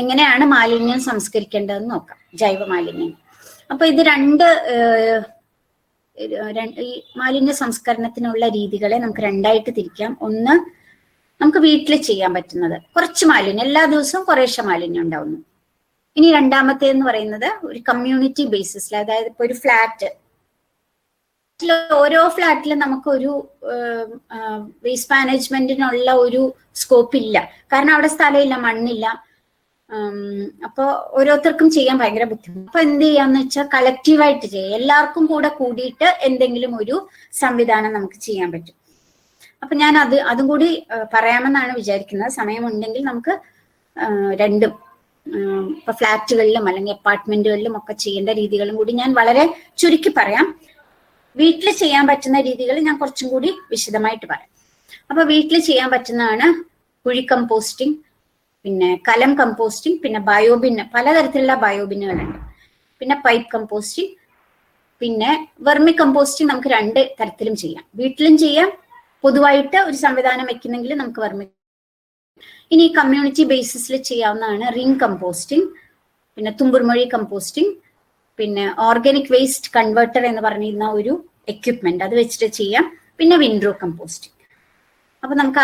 എങ്ങനെയാണ് മാലിന്യം സംസ്കരിക്കേണ്ടതെന്ന് നോക്കാം. ജൈവ മാലിന്യം അപ്പൊ ഇത് രണ്ട് ഈ മാലിന്യ സംസ്കരണത്തിനുള്ള രീതികളെ നമുക്ക് രണ്ടായിട്ട് തിരിക്കാം. ഒന്ന് നമുക്ക് വീട്ടിൽ ചെയ്യാൻ പറ്റുന്നത് കുറച്ച് മാലിന്യം. എല്ലാ ദിവസവും കുറേശ്ശെ മാലിന്യം ഉണ്ടാവുന്നു. ഇനി രണ്ടാമത്തെ എന്ന് പറയുന്നത് ഒരു കമ്മ്യൂണിറ്റി ബേസിസിൽ അതായത് ഇപ്പൊ ഒരു ഫ്ലാറ്റ് ഓരോ ഫ്ലാറ്റിലും നമുക്ക് ഒരു വേസ്റ്റ് മാനേജ്മെന്റിനുള്ള ഒരു സ്കോപ്പ് ഇല്ല. കാരണം അവിടെ സ്ഥലമില്ല മണ്ണില്ല. അപ്പൊ ഓരോരുത്തർക്കും ചെയ്യാൻ ഭയങ്കര ബുദ്ധിമുട്ട്. അപ്പൊ എന്ത് ചെയ്യാന്ന് വെച്ചാൽ കളക്റ്റീവായിട്ട് ചെയ്യാം. എല്ലാവർക്കും കൂടെ കൂടിയിട്ട് എന്തെങ്കിലും ഒരു സംവിധാനം നമുക്ക് ചെയ്യാൻ പറ്റും. അപ്പൊ ഞാൻ അത് അതും കൂടി പറയാമെന്നാണ് വിചാരിക്കുന്നത്. സമയമുണ്ടെങ്കിൽ നമുക്ക് രണ്ടും ഇപ്പൊ ഫ്ലാറ്റുകളിലും അല്ലെങ്കിൽ അപ്പാർട്ട്മെന്റുകളിലും ഒക്കെ ചെയ്യേണ്ട രീതികളും കൂടി ഞാൻ വളരെ ചുരുക്കി പറയാം. വീട്ടിൽ ചെയ്യാൻ പറ്റുന്ന രീതികൾ ഞാൻ കുറച്ചും കൂടി വിശദമായിട്ട് പറയാം. അപ്പൊ വീട്ടിൽ ചെയ്യാൻ പറ്റുന്നതാണ് കുഴി കമ്പോസ്റ്റിംഗ് പിന്നെ കലം കമ്പോസ്റ്റിംഗ് പിന്നെ ബയോബിൻ പലതരത്തിലുള്ള ബയോബിന്നുകളുണ്ട് പിന്നെ പൈപ്പ് കമ്പോസ്റ്റിംഗ് പിന്നെ വെർമി കമ്പോസ്റ്റിംഗ് നമുക്ക് രണ്ട് തരത്തിലും ചെയ്യാം. വീട്ടിലും ചെയ്യാം പൊതുവായിട്ട് ഒരു സംവിധാനം വെക്കുന്നെങ്കിൽ നമുക്ക് വെർമി ഇനി കമ്മ്യൂണിറ്റി ബേസിസിൽ ചെയ്യാവുന്നതാണ് റിംഗ് കമ്പോസ്റ്റിംഗ് പിന്നെ തുമ്പുർമൊഴി കമ്പോസ്റ്റിംഗ് പിന്നെ ഓർഗാനിക് വേസ്റ്റ് കൺവേർട്ടർ എന്ന് പറഞ്ഞിരുന്ന ഒരു എക്യുപ്മെന്റ് അത് വെച്ചിട്ട് ചെയ്യാം. പിന്നെ വിൻഡ്രോ കമ്പോസ്റ്റിംഗ് അപ്പൊ നമുക്ക്